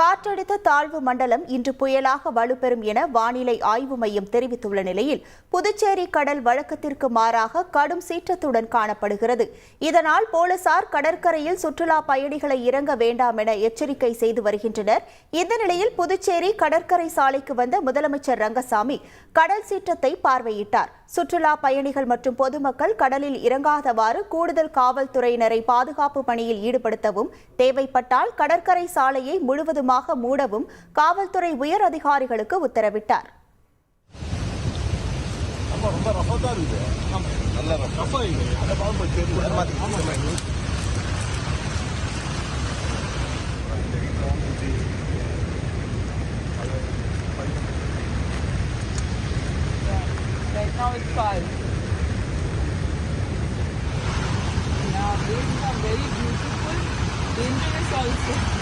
காற்றழுத்த தாழ்வு மண்டலம் இன்று புயலாக வலுப்பெறும் என வானிலை ஆய்வு மையம் தெரிவித்துள்ள நிலையில் புதுச்சேரி கடல் வழக்கத்திற்கு மாறாக கடும் சீற்றத்துடன் காணப்படுகிறது. இதனால் போலீசார் கடற்கரையில் சுற்றுலா பயணிகளை இறங்க வேண்டாம் என எச்சரிக்கை செய்து வருகின்றனர். இந்த நிலையில் புதுச்சேரி கடற்கரை சாலைக்கு வந்த முதலமைச்சர் ரங்கசாமி கடல் சீற்றத்தை பார்வையிட்டார். சுற்றுலா பயணிகள் மற்றும் பொதுமக்கள் கடலில் இறங்காதவாறு கூடுதல் காவல்துறையினரை பாதுகாப்பு பணியில் ஈடுபடுத்தவும் தேவைப்பட்டால் கடற்கரை சாலையை முழுவதுமாக மூடவும் காவல்துறை உயர் அதிகாரிகளுக்கு உத்தரவிட்டார். ரொம்ப தான் இருக்குது. நல்ல ரஃபா. இது. அந்த பாம்பு தெரியல Nepal. Yeah, these are very beautiful, dangerous also.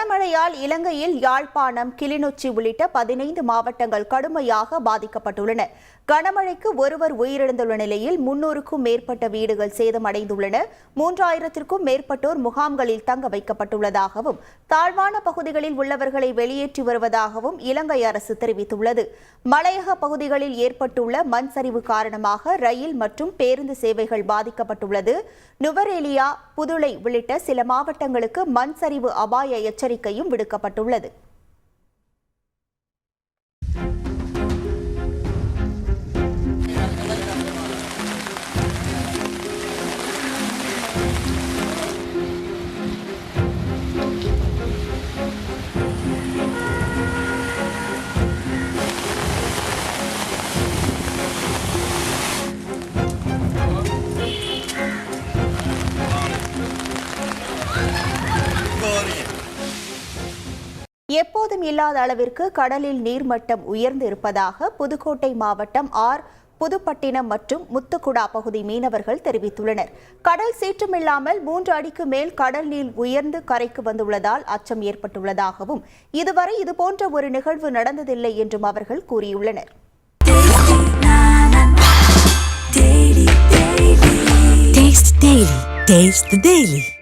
கனமழையால் இலங்கையில் யாழ்ப்பாணம் கிளிநொச்சி உள்ளிட்ட பதினைந்து மாவட்டங்கள் கடுமையாக பாதிக்கப்பட்டுள்ளன. கனமழைக்கு ஒருவர் உயிரிழந்துள்ள நிலையில் முன்னூறுக்கும் மேற்பட்ட வீடுகள் சேதமடைந்துள்ளன. மூன்றாயிரத்திற்கும் மேற்பட்டோர் முகாம்களில் தங்க வைக்கப்பட்டுள்ளதாகவும் தாழ்வான பகுதிகளில் உள்ளவர்களை வெளியேற்றி வருவதாகவும் இலங்கை அரசு தெரிவித்துள்ளது. மலையக பகுதிகளில் ஏற்பட்டுள்ள மண் சரிவு காரணமாக ரயில் மற்றும் பேருந்து சேவைகள் பாதிக்கப்பட்டுள்ளது. நுவரேலியா புதுளை உள்ளிட்ட சில மாவட்டங்களுக்கு மண் சரிவு அபாய எச்சரிக்கை எச்சரிக்கையும் விடுக்கப்பட்டுள்ளது. எப்போதும் இல்லாத அளவிற்கு கடலில் நீர்மட்டம் உயர்ந்து இருப்பதாக புதுக்கோட்டை மாவட்டம் ஆர். புதுப்பட்டினம் மற்றும் முத்துக்குடா பகுதி மீனவர்கள் தெரிவித்துள்ளனர். கடல் சீற்றமில்லாமல் மூன்று அடிக்கு மேல் கடல் நீர் உயர்ந்து கரைக்கு வந்துள்ளதால் அச்சம் ஏற்பட்டுள்ளதாகவும் இதுவரை இதுபோன்ற ஒரு நிகழ்வு நடந்ததில்லை என்றும் அவர்கள் கூறியுள்ளனர். Taste Taste the Daily.